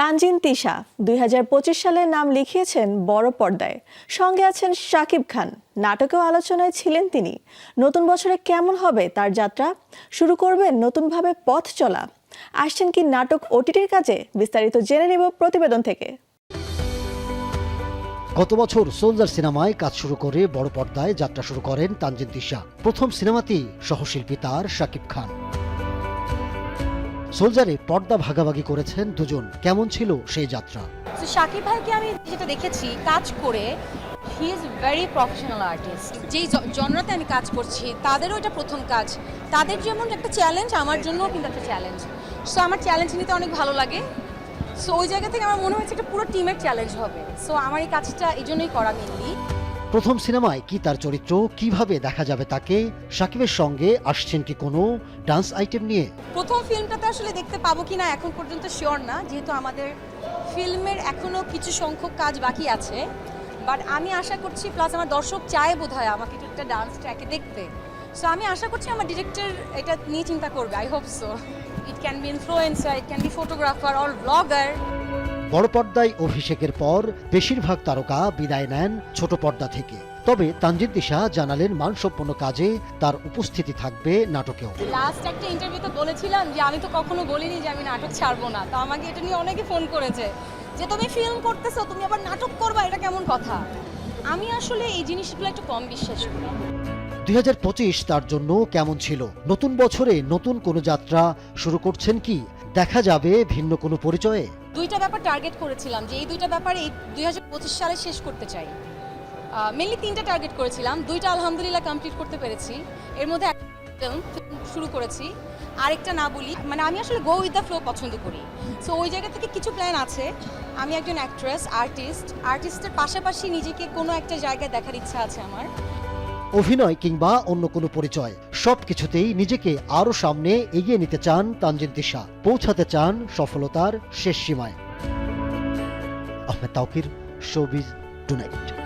তানজিন তিশা দুই সালে নাম লিখিয়েছেন বড় পর্দায়। সঙ্গে আছেন শাকিব খান। নাটকেও আলোচনায় ছিলেন তিনি। নতুন বছরে কেমন হবে তার যাত্রা? শুরু করবেন নতুনভাবে পথ চলা। আসছেন কি নাটক ওটিটির কাজে? বিস্তারিত জেনে নেব প্রতিবেদন থেকে। গত বছর সোলজার সিনেমায় কাজ শুরু করে বড় পর্দায় যাত্রা শুরু করেন তানজিন তিশা। প্রথম সিনেমাতেই সহশিল্পী তার শাকিব খান। সোলজারে পর্দা ভাগাভাগি করেছেন দুজন। কেমন ছিল সেই যাত্রা? শাকিব ভাইকে আমি যেটা দেখেছি, কাজ করে he is very professional artist যেই জনরাতে আমি কাজ করছি, তাদেরও এটা প্রথম কাজ। তাদের যেমন একটা চ্যালেঞ্জ আমার জন্যও কিন্তু একটা চ্যালেঞ্জ সো আমার চ্যালেঞ্জ নিতে অনেক ভালো লাগে। সো ওই জায়গা থেকে আমার মনে হয়েছে একটা পুরো টিমের চ্যালেঞ্জ হবে। সো আমার এই কাজটা এই জন্যই করা মেনলি প্রথম সিনেমায় কি তার চরিত্র, কীভাবে দেখা যাবে তাকে, সাকিবের সঙ্গে আসছেন কি কোনো ডান্স আইটেম নিয়ে? প্রথম ফিল্মটাতে আসলে দেখতে পাবো কি না এখন পর্যন্ত শিওর না, যেহেতু আমাদের ফিল্মের এখনও কিছু সংখ্যক কাজ বাকি আছে। বাট আমি আশা করছি প্লাস আমার দর্শক চায় বোধ হয় আমাকে একটু ডান্স ট্র্যাকে দেখতে। সো আমি আশা করছি আমার ডিরেক্টর এটা নিয়ে চিন্তা করবে I hope so it can be influencer it can be photographer or blogger বড় পর্দায় অভিষেকের পর বেশিরভাগ তারকা বিদায় নেন ছোট পর্দা থেকে। তবে তানজিন দিশা জানালেন মানসম্পন্ন কাজে তার উপস্থিতি থাকবে নাটকেও। লাস্ট একটা ইন্টারভিউতে বলেছিলাম যে আমি তো কখনো বলিনি যে আমি নাটক ছাড়বো না। তো আমাকে এটা নিয়ে অনেকে ফোন করেছে যে তুমি ফিল্ম করতেছো তুমি আবার নাটক করবা? এটা কেমন কথা? আমি আসলে এই জিনিসগুলো একটু কম বিশ্বাস করি। দুই হাজার পঁচিশ তার জন্য কেমন ছিল? নতুন বছরে নতুন কোনো যাত্রা শুরু করছেন কি? দেখা যাবে ভিন্ন কোনো পরিচয়ে? দুইটা ব্যাপার টার্গেট করেছিলাম যে এই দুইটা ব্যাপার এই দুই সালে শেষ করতে চাই। মেনলি তিনটা টার্গেট করেছিলাম। দুইটা আলহামদুলিল্লাহ কমপ্লিট করতে পেরেছি। এর মধ্যে শুরু করেছি। আরেকটা না বলি মানে আমি আসলে গো উইথ দ্য ফ্লো পছন্দ করি। সো ওই জায়গা থেকে কিছু প্ল্যান আছে। আমি একজন অ্যাক্ট্রেস আর্টিস্ট আর্টিস্টের পাশাপাশি নিজেকে কোনো একটা জায়গায় দেখার ইচ্ছা আছে আমার। অভিনয় কিংবা অন্য কোনো পরিচয় সব কিছুতেই নিজেকে আরও সামনে এগিয়ে নিতে চান তানজিন দিশা পৌঁছাতে চান সফলতার শেষ সীমায়। Ahmed Tawkir showbiz tonight.